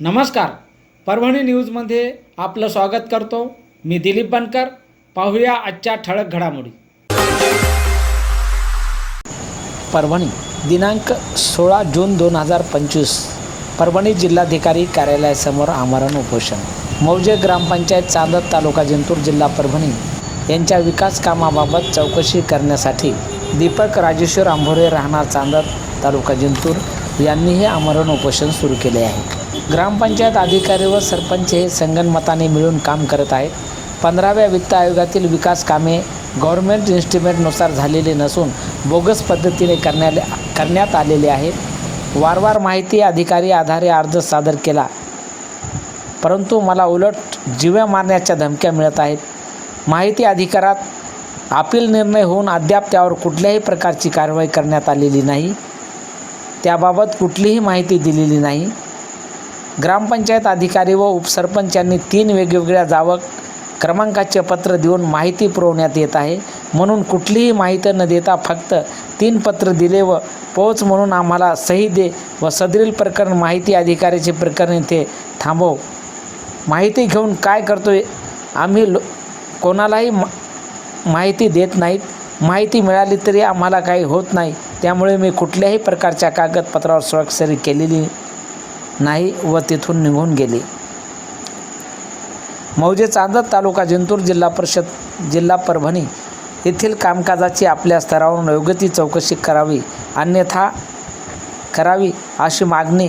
नमस्कार. परभणी न्यूजमध्ये आपलं स्वागत करतो. मी दिलीप बनकर. पाहूया आजच्या ठळक घडामोडी. परभणी दिनांक सोळा जून दोन हजार पंचवीस. परभणी जिल्हाधिकारी कार्यालयासमोर आमरण उपोषण. मौजे ग्रामपंचायत चांदत तालुका जिंतूर जिल्हा परभणी यांच्या विकास कामाबाबत चौकशी करण्यासाठी दीपक राजेश्वर आंभोरे राहणार चांदत तालुका जिंतूर यांनी हे आमरण उपोषण सुरू केले आहे. ग्रामपंचायत अधिकारी व सरपंच हे संगनमताने मिळून काम करत आहेत. पंधराव्या वित्त आयोगातील विकास कामे गव्हर्नमेंट इन्स्ट्रुमेंटनुसार झालेले नसून बोगस पद्धतीने करण्याले करण्यात आलेले आहेत. वारंवार माहिती अधिकारी आधारे अर्ज सादर केला. परंतु मला उलट जीव्या मारण्याच्या धमक्या मिळत आहेत. माहिती अधिकारात अपील निर्णय होऊन अद्याप त्यावर कुठल्याही प्रकारची कारवाई करण्यात आलेली नाही. त्याबाबत कुठलीही माहिती दिलेली नाही. ग्रामपंचायत अधिकारी व उपसरपंच यांनी तीन वेगवेगळ्या जावक क्रमांकाचे पत्र देऊन माहिती पुरवण्यात येत आहे. म्हणून कुठलीही माहिती न देता फक्त तीन पत्र दिले व पोच म्हणून आम्हाला सही दे व सदरील प्रकरण माहिती अधिकाऱ्याचे प्रकरण इथे थांबव. माहिती घेऊन काय करतोय? आम्ही लो कोणालाही मा माहिती देत नाहीत. माहिती मिळाली तरी आम्हाला काही होत नाही. त्यामुळे मी कुठल्याही प्रकारच्या कागदपत्रावर स्वाक्षरी केलेली नाही व तिथून निघून गेले. मौजे चांदत तालुका जिंतूर जिल्हा परिषद जिल्हा परभणी येथील कामकाजाची आपल्या स्तरावरून योग्य ती चौकशी करावी अन्यथा करावी अशी मागणी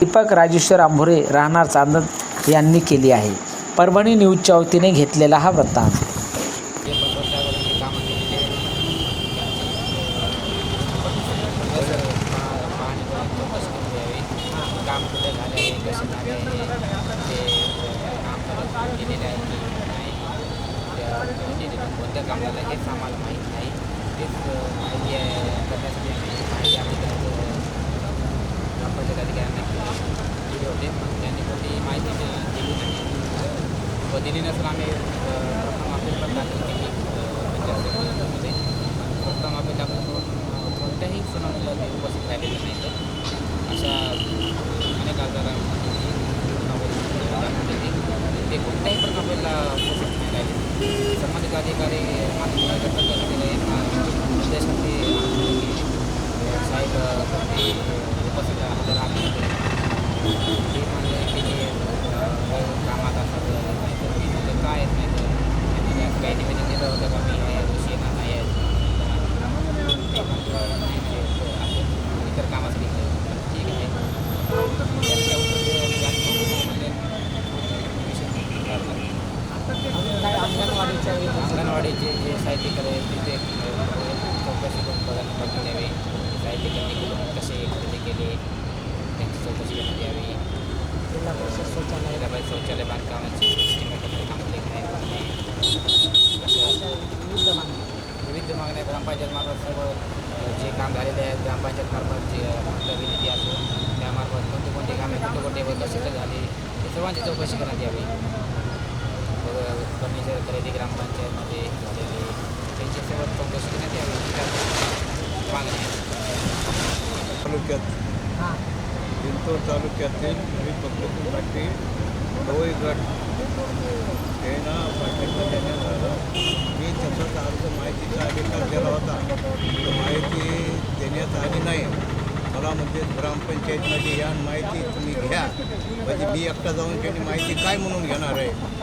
दीपक राजेश्वर आंभोरे राहणार चांदत यांनी केली आहे. परभणी न्यूजच्या वतीने घेतलेला हा वृत्तांत काम कुठे झाले आम्ही ते काम करत आहे की नाही त्या कोणत्या कामाला हेच आम्हाला माहीत नाही तेच माहिती आहे. करण्यासाठी आम्ही माहिती अधिकाऱ्याचं ग्रामपंचायत अधिकाऱ्यांना दिले होते पण त्यांनी कोणती माहिती दिली नाही व दिली नसून आम्ही प्रथम अपील पण दाखल केली पंचायत प्रथम दाखल करून कोणत्याही राहिले संबंधित अधिकारी मात्र निर्देशांची साहेब अंगणवाडीचे जे साहित्यकार तिथे चौकशी करून बघायला बघून द्यावी. साहित्यिकांनी कुठून कसे खरेदी केले त्यांची चौकशी करण्यात यावी जिल्हा परिषद शौचालय जिल्हा परिषद शौचालय बांधकामाची estimate कंप्लीट आहे विविध मागण्या. विविध मागण्या ग्रामपंचायत मार्फत सर्व जे काम झालेले आहेत ग्रामपंचायत मार्फत जे आपलं विनंती असो त्यामार्फत कोणते कोणते कामे कोणते कोणते व कसे झाले हे सर्वांची चौकशी करण्यात यावी. फर्निचर खरेदी ग्रामपंचायतमध्ये झालेली त्यांची सर्व चौकशी करण्यात यावी मागणी. तालुक्यात. जिंतूर तालुक्यातील नवी पद्धती पाटी गवई गट. हे ना पाटीलला देण्यात आलं मी तसंच अर्ज माहितीचा अधिकार दिला होता. माहिती देण्यात आली नाही. मला म्हणजे ग्रामपंचायतमध्ये या माहिती तुम्ही घ्या. म्हणजे मी एकटा जाऊन त्यांनी माहिती काय म्हणून घेणार आहे?